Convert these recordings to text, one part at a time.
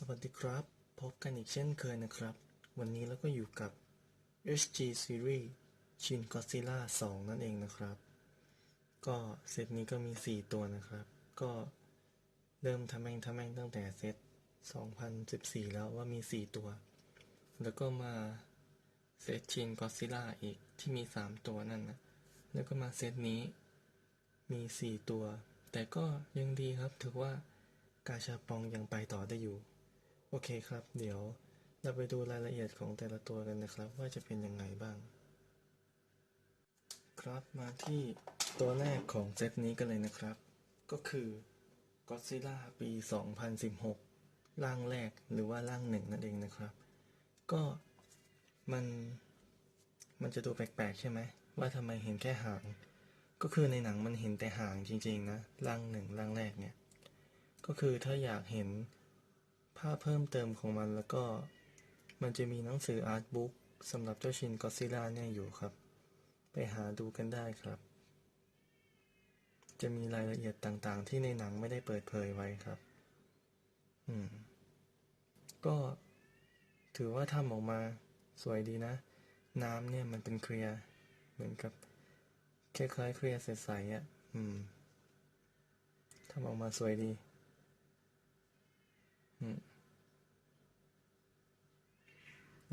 สวัสดีครับ พบกันอีกเช่นเคยนะครับ วันนี้เราก็อยู่กับ HG Series Shin Godzilla 2นั่นเองนะครับ ก็เซตนี้ก็มี 4 ตัวนะครับ ก็เริ่มทำแม่งทำแม่งตั้งแต่เซต 2014 แล้วว่ามี 4 ตัว แล้วก็มาเซตชินกอซิล่าอีกที่มี 3 ตัวนั่นนะแล้วก็มาเซตนี้มี 4 ตัว แต่ก็ยังดีครับถือว่ากาชาปองยังไปต่อได้อยู่ โอเคครับ เดี๋ยวเราไปดูรายละเอียดของแต่ละตัวกันนะครับ ว่าจะเป็นยังไงบ้าง ครับมาที่ตัวแรกของเซตนี้กันเลยนะครับ ก็คือ Godzilla ปี 2016 ร่างแรกหรือว่าร่างหนึ่งนั่นเองนะครับ ก็มันมันจะดูแปลกๆใช่ไหม ว่าทำไมเห็นแค่หาง ก็คือในหนังมันเห็นแต่หางจริงๆนะ ร่างหนึ่งร่างแรกเนี่ย ก็คือถ้าอยากเห็น ภาพเพิ่มเติมของมันแล้วก็มันจะมีหนังสืออาร์ตบุ๊กสำหรับเจ้าชินก็ซิล่าเนี่ยอยู่ครับ ไปหาดูกันได้ครับ จะมีรายละเอียดต่างๆ ที่ในหนังไม่ได้เปิดเผยไว้ครับ อืม ก็ถือว่าทำออกมาสวยดีนะ น้ำเนี่ยมันเป็นเคลียร์เหมือนกับคล้ายๆเคลียร์ใสๆอะ อืมทำออกมาสวยดี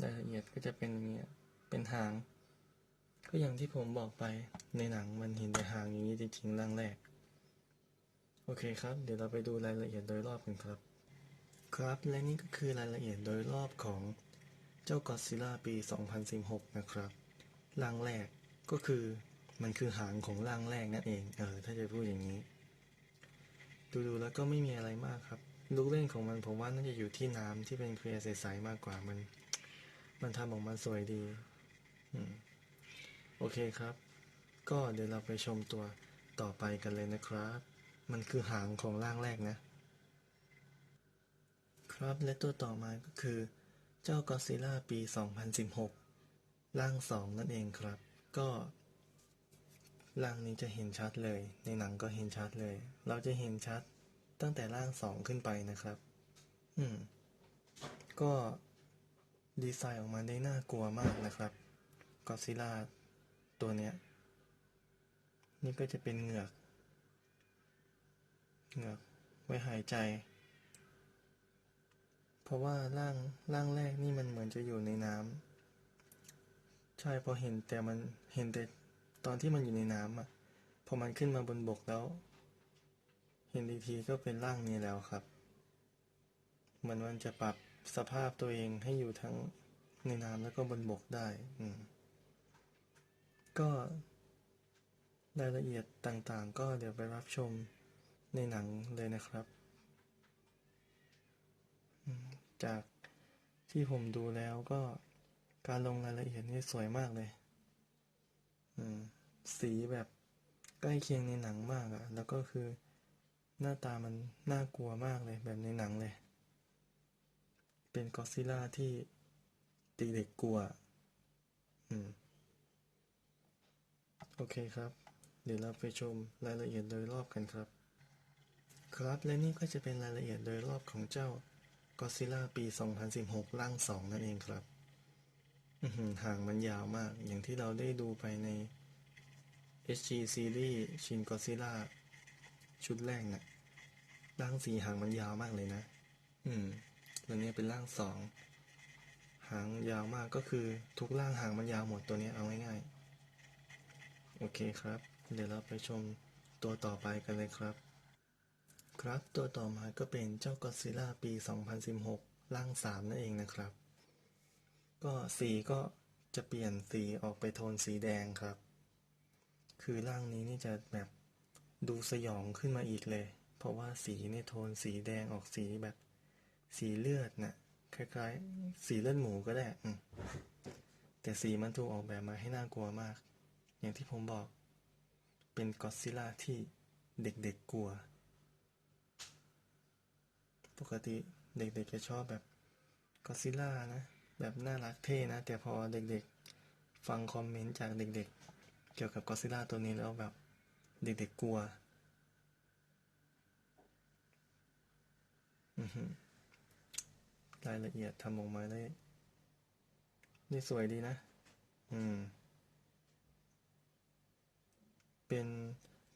รายละเอียดก็จะเป็นอย่างเงี้ย เป็นหาง ก็อย่างที่ผมบอกไปในหนังมันเห็นแต่หางอย่างนี้จริงๆร่างแรก โอเคครับ เดี๋ยวเราไปดูรายละเอียดโดยรอบกันครับ ครับและนี่ก็คือรายละเอียดโดยรอบของเจ้า Godzilla ปี 2016 นะครับ ร่างแรกก็คือมันคือหางของร่างแรกนั่นเอง เออ ถ้าจะพูดอย่างนี้ ดูๆแล้วก็ไม่มีอะไรมากครับ ลูกเล่นของมันผมว่าน่าจะอยู่ที่น้ำที่เป็นเคลียร์ใสๆมากกว่ามัน มันทำออกมาสวยดีโอเคครับ ก็เดี๋ยวเราไปชมตัวต่อไปกันเลยนะครับ มันคือหางของร่างแรกนะ ครับและตัวต่อมาก็คือ เจ้า Godzilla ปี 2016 ร่าง 2 นั่นเองครับ ก็ร่างนี้จะเห็นชัดเลย ในหนังก็เห็นชัดเลย เราจะเห็นชัด ตั้งแต่ร่าง2ขึ้นไปนะครับ อืม ก็ดีไซน์ออกมาได้น่ากลัวมากนะครับ Godzilla ตัวเนี้ย นี่ก็จะเป็นเหงือก เหงือกไว้หายใจ เพราะว่าร่างร่างแรกนี่มันเหมือนจะอยู่ในน้ำใช่พอเห็นแต่มันเห็นแต่ตอนที่มันอยู่ในน้ำอะพอมันขึ้นมาบนบกแล้ว เห็นอีกทีก็เป็นร่างนี้แล้วครับ เหมือนมันจะปรับสภาพตัวเองให้อยู่ทั้งในน้ำแล้วก็บนบกได้ อืม ก็รายละเอียดต่างๆ ก็เดี๋ยวไปรับชมในหนังเลยนะครับ จากที่ผมดูแล้วก็การลงรายละเอียดนี่สวยมากเลยสีแบบใกล้เคียงในหนังมากอะแล้วก็คือ หน้าตามันน่ากลัวมากเลยแบบในหนังเลย เป็นก็อซิล่าที่ตีเด็กกลัว อืม โอเคครับ เดี๋ยวเราไปชมรายละเอียดโดยรอบกันครับ ครับและนี่ก็จะเป็นรายละเอียดโดยรอบของเจ้า Godzilla ปี 2016 ร่าง 2 นั่นเองครับหือหางมันยาวมาก อย่างที่เราได้ดูไปใน HG Series Shin Godzilla ชุดแรกนะ่ะ ร่างสีหางมันยาวมากเลยนะ อืมตัวนี้เป็นร่างสองหางยาวมากก็คือทุกร่างหางมันยาวหมดตัวนี้เอาง่ายๆ โอเคครับ เดี๋ยวเราไปชมตัวต่อไปกันเลยครับ ครับตัวต่อมาก็เป็นเจ้ากอซิลล่าปี 2016 ร่าง 3 นั่นเองนะครับ ก็สีก็จะเปลี่ยนสีออกไปโทนสีแดงครับ คือร่างนี้นี่จะแบบดูสยองขึ้นมาอีกเลย เพราะว่าสีนี่โทนสีแดงออกสีแบบ สีเลือดนะ่ะคล้ายๆ สีเลือดหมูก็ได้แต่สีมันถูกออกแบบมาให้น่ากลัวมาก อย่างที่ผมบอก เป็นก็อซิล่าที่เด็กๆกลัว ปกติเด็กๆจะชอบแบบก็อซิล่านะ แบบน่ารักเท่นะ แต่พอเด็กๆ ฟังคอมเมนต์จากเด็กๆ เกี่ยวกับก็อซิล่าตัวนี้แล้วแบบ เด็กๆกลัว อือหือ รายละเอียดทำออกมาได้ได้สวยดีนะ อืม เป็น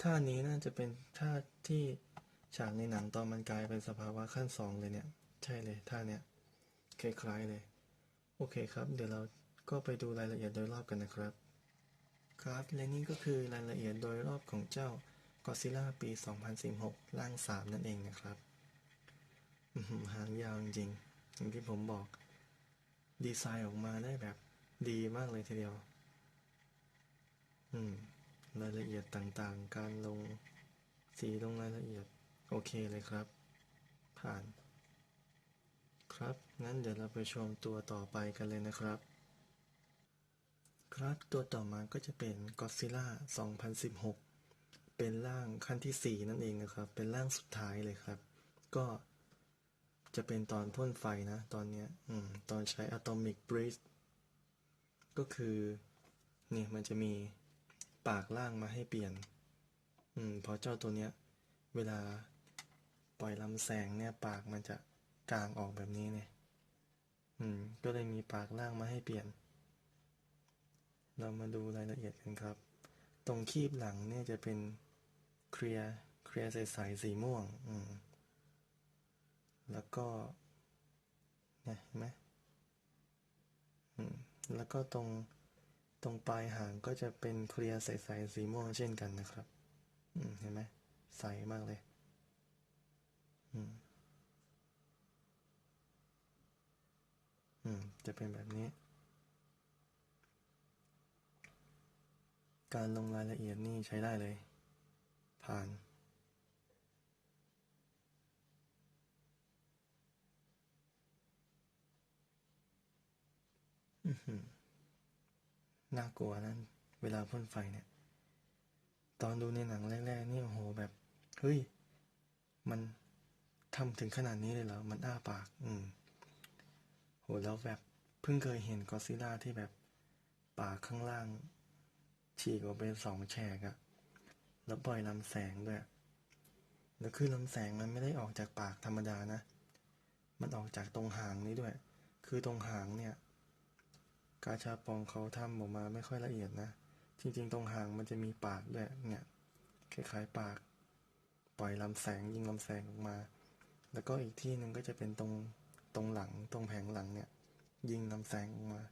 ท่านี้น่าจะเป็นท่าที่ฉากในหนังตอนมันกลายเป็นสภาวะขั้นสองเลยเนี่ย ใช่เลยท่าเนี้ยคล้ายๆเลย โอเคครับ เดี๋ยวเราก็ไปดูรายละเอียดโดยรอบกันนะครับ ครับ และนี่ก็คือรายละเอียดโดยรอบของเจ้า Godzilla ปี 2016 ร่าง 3 นั่นเองนะครับ หางยาวจริงๆอย่างที่ผมบอก ดีไซน์ออกมาได้แบบดีมากเลยทีเดียว อืม รายละเอียดต่างๆ การลงสีลงรายละเอียด โอเคเลยครับ ผ่าน ครับ งั้นเดี๋ยวเราไปชมตัวต่อไปกันเลยนะครับ ครับตัวต่อมาก็จะเป็น Godzilla 2016 เป็นร่างขั้นที่ 4 นั่นเองนะครับ เป็นร่างสุดท้ายเลยครับ ก็ จะเป็นตอนพ่นไฟนะ ตอนเนี้ยอืมตอนใช้ Atomic Breeze ก็คือ เนี่ย มันจะมีปากล่างมาให้เปลี่ยน อืมเพราะเจ้าตัวเนี้ย เวลาปล่อยลำแสงเนี่ย ปากมันจะกลางออกแบบนี้เนี่ย อืม ก็เลยมีปากล่างมาให้เปลี่ยน เรามาดูรายละเอียดกันครับ ตรงคีบหลังเนี่ยจะเป็นเคลียร์เคลียร์ใสๆสีม่วง อืม แล้วก็เนี่ยเห็นไหมอืมแล้วก็ตรงตรงปลายหางก็จะเป็นเคลียร์ใสๆสีม่วงเช่นกันนะครับอืมเห็นไหมใสมากเลยอืมอืมจะเป็นแบบนี้ การลงรายละเอียดนี่ใช้ได้เลย ผ่าน อื้อหือ น่ากลัวนะเวลาพ่นไฟเนี่ย ตอนดูในหนังแรกๆนี่โอ้โหแบบ เฮ้ย มันทำถึงขนาดนี้เลยเหรอ มันอ้าปาก อืม โหแล้วแบบเพิ่งเคยเห็นกอซิล่าที่แบบปากข้างล่าง ฉีกออกเป็นสองแฉกอะแล้วปล่อยลำแสงด้วย แล้วคือลำแสงมันไม่ได้ออกจากปากธรรมดานะ มันออกจากตรงหางนี้ด้วย คือตรงหางเนี่ย กาชาปองเขาทำออกมาไม่ค่อยละเอียดนะ จริง ๆ ตรงหางมันจะมีปากด้วยเนี่ยคล้ายๆปาก ปล่อยลำแสงยิงลำแสงออกมา แล้วก็อีกที่หนึ่งก็จะเป็นตรงตรงหลังตรงแผงหลังเนี่ย ยิงลำแสงออกมา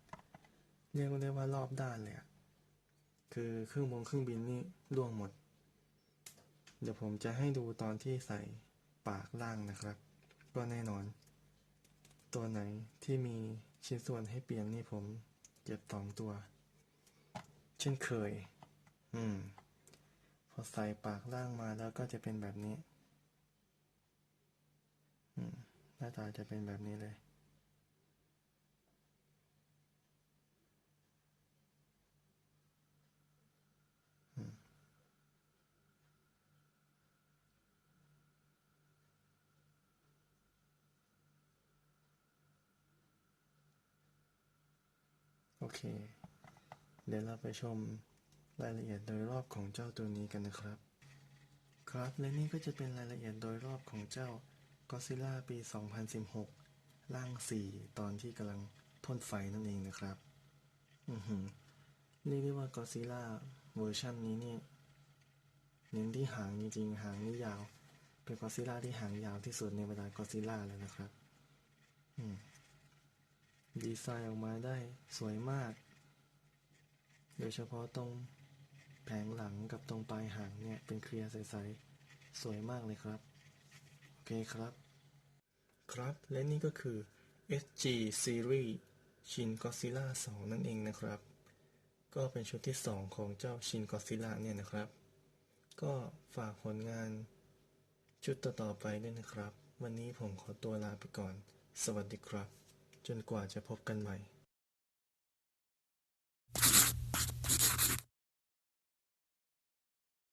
เรียกได้ว่ารอบด้านเลยอะคือเครื่องบงเครื่องบินนี่ล่วงหมด เดี๋ยวผมจะให้ดูตอนที่ใส่ปากล่างนะครับ ก็แน่นอน ตัวไหนที่มีชิ้นส่วนให้เปลี่ยนนี่ผม เก็บสองตัว เช่นเคย อืม พอใส่ปากล่างมาแล้วก็จะเป็นแบบนี้ อืม หน้าตาจะเป็นแบบนี้เลย เค เดี๋ยวเราไปชมรายละเอียดโดยรอบของเจ้าตัวนี้กันนะครับ ครับและนี่ก็จะเป็นรายละเอียดโดยรอบของเจ้า Godzilla ปี 2016 ร่าง 4 ตอนที่กำลังพ่นไฟนั่นเองนะครับ อือหือเรียกได้ว่า Godzilla เวอร์ชันนี้นี่เน้นที่หางจริงๆ หางนี่ยาว เป็น Godzilla ที่หางยาวที่สุดในบรรดา Godzilla เลยนะครับ อืม ดีไซน์ออกมาได้สวยมาก โดยเฉพาะตรงแผงหลังกับตรงปลายหางเนี่ย เป็นเคลียร์ใสๆ สวยมากเลยครับ โอเคครับ ครับ และนี่ก็คือ SG Series Shin Godzilla 2นั่นเองนะครับ ก็เป็นชุดที่ 2 ของเจ้า Shin Godzilla เนี่ยนะครับ ก็ฝากผลงานชุดต่อๆไปด้วยนะครับ วันนี้ผมขอตัวลาไปก่อน สวัสดีครับ จนกว่าจะพบกันใหม่